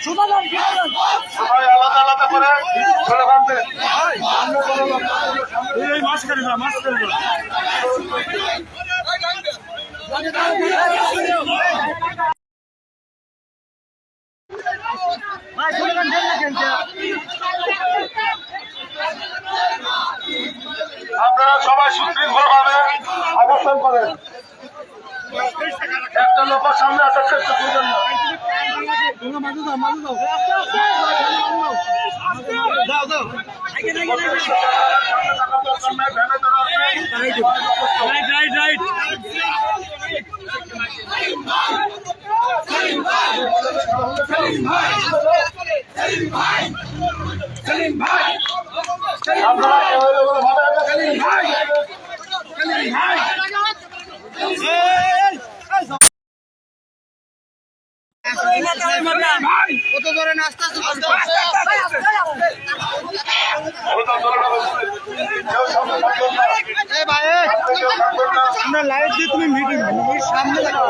Şuradan şuradan. করে স্লোগান আপনারা সবাই সুশৃঙ্খল ভাবে অবস্থান করেন। একটা লোকের সামনে আসার চেষ্টা করবেন না। তোমরা মাঝে দাও মাঝে দাও। দাও দাও। রাইট রাইট রাইট ভাই কেউ থাকবেন না আমরা লাইভ দিয়ে তুমি মিটিং সামনে দেখো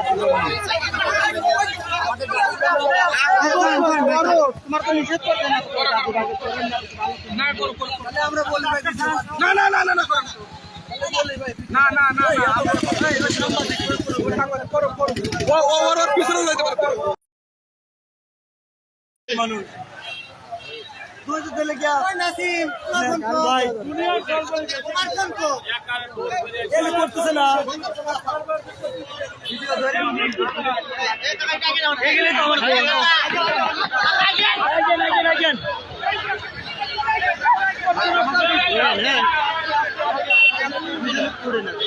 তোমার তো নিষেধ করবে না আমরা বলি ভাই না না না না না না না না ও ও ওর পিছনে যাইতে পারে মানুষ করতেছে না করে নেবে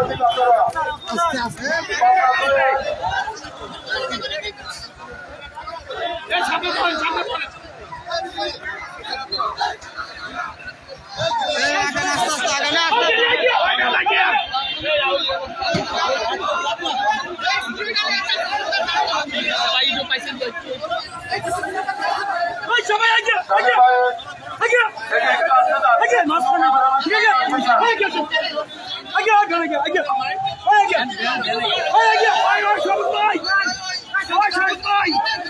আস্তে আস্তে fight.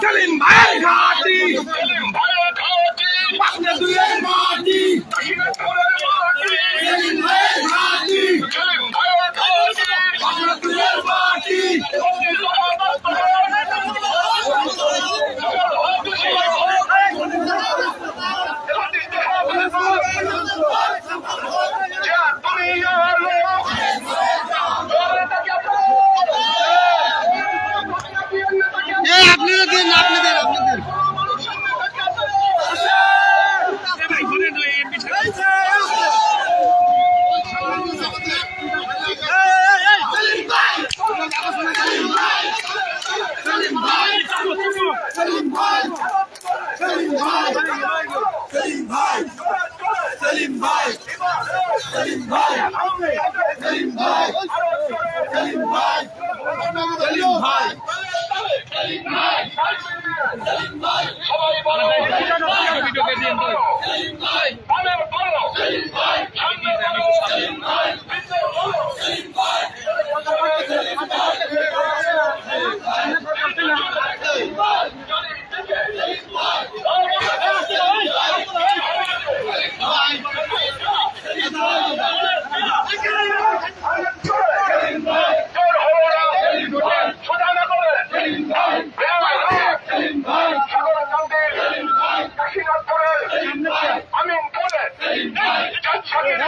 Tell him, my God! সবাই বলো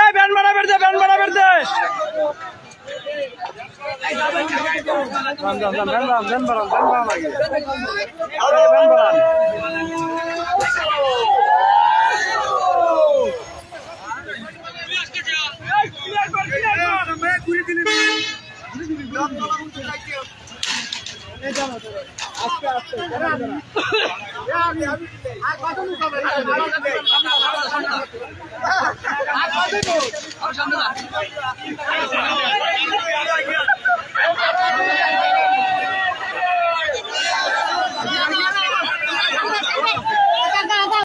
এই ব্যান বাড়া বেড়তে ব্যান বাড়া বেড়তে ব্যান বাড়ান আর কত